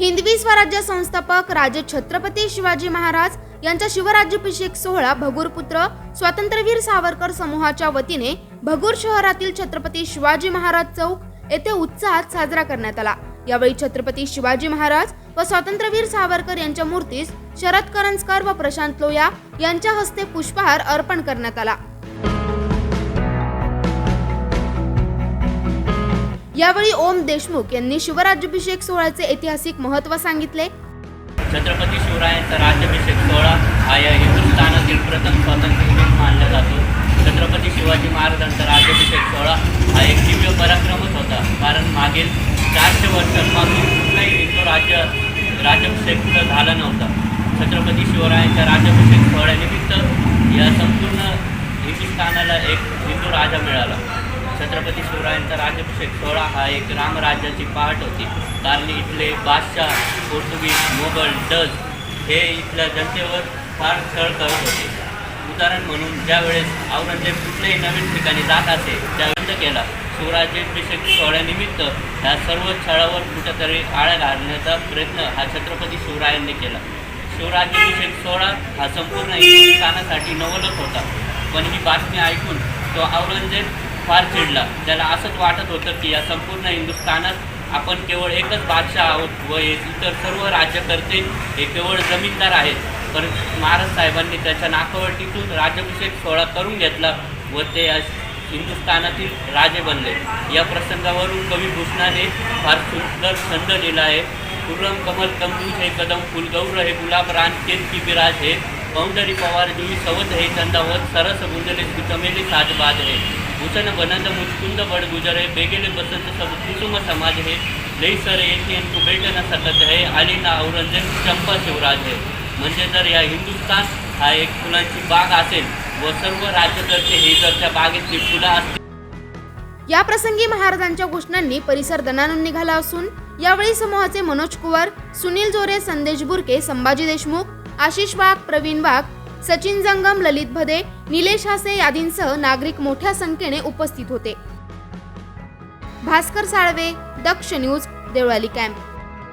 हिंदवी स्वराज्य संस्थापक राजे छत्रपती शिवाजी महाराज यांचा शिवराज्याभिषेक सोहळा भगूरपुत्र स्वातंत्र्यवीर सावरकर समूहाच्या वतीने भगूर शहरातील छत्रपती शिवाजी महाराज चौक येथे उत्साहात साजरा करण्यात आला. यावेळी छत्रपती शिवाजी महाराज व स्वातंत्र्यवीर सावरकर यांच्या मूर्तीस शरद करंजकर व प्रशांत लोया यांच्या हस्ते पुष्पहार अर्पण करण्यात आला. यावेळी ओम देशमुख यांनी शिवराज्याभिषेक सोहळ्याचे ऐतिहासिक महत्त्व सांगितले. छत्रपती शिवरायांचा राज्याभिषेक सोहळा हा या हिंदुस्थानातील प्रथम स्वातंत्र्य दिन मानला जातो. छत्रपती शिवाजी महाराजांचा राज्याभिषेक सोहळा हा एक दिव्य पराक्रमच होता. कारण मागील चारशे वर्षांपासून कुठलाही हिंदू राज्य राज्याभिषेक झाला नव्हता. छत्रपती शिवरायांच्या राज्याभिषेक सोहळ्यानिमित्त या संपूर्ण हिंदुस्थानाला एक हिंदू राजा मिळाला. छत्रपती शिवरायांचा राज्याभिषेक सोहळा हा एक रामराज्याची पहाट होती. कारण इथले बादशाह पोर्तुगीज मोगल डज हे इथल्या जनतेवर फार छळ करत होते. उदाहरण म्हणून ज्यावेळेस औरंगजेब कुठल्याही नवीन ठिकाणी जात असे त्या बंद केला शिवराज्याभिषेक सोहळ्यानिमित्त ह्या सर्व छळावर कुठेतरी आळा घालण्याचा प्रयत्न हा छत्रपती शिवरायांनी केला. शिवराज्याभिषेक सोहळा हा संपूर्ण हिंदुस्थानासाठी नवलच होता. पण ही बातमी ऐकून तो औरंगजेब फार चिडला. त्याला असंच वाटत होतं की या संपूर्ण हिंदुस्थानात आपण केवळ एकच बादशाह आहोत व इतर सर्व राज्यकर्ते हे केवळ जमीनदार आहेत. पण महाराज साहेबांनी त्याच्या नाकावर टिकून राज्याभिषेक सोहळा करून घेतला व ते या हिंदुस्थानातील राजे बनले. या प्रसंगावरून कवी भूषणाने फार सुंदर छंद लिहिला आहे. खुर्रम कमल कमजूज हे कदम फुलगौर हे गुलाब रान केत की विराज हे पौंडरी पवार जुई सवत हे चंदावत सरस गुंजले चमेली साजबाज हे. भूषण बनंद मुचकुंद बड गुजर हे बेगेले बसंत सब कुसुम समाज हे लई सर येथे कुबेट न सकत है आली ना औरंगजेब चंपा शिवराज है. म्हणजे जर या हिंदुस्थान हा एक फुलांची बाग असेल व सर्व राज्यकर्ते हे जर त्या बागेतली फुलं असतील. या प्रसंगी महाराजांच्या घोषणांनी परिसर दणानून निघाला असून यावेळी समूहाचे मनोज कुवर सुनील जोरे संदेश बुरके संभाजी देशमुख आशिष वाघ प्रवीण वाघ सचिन जंगम ललित भदे निलेश हासे आदींसह नागरिक मोठ्या संख्येने उपस्थित होते. Bhaskar Salve Daksh news Deolali camp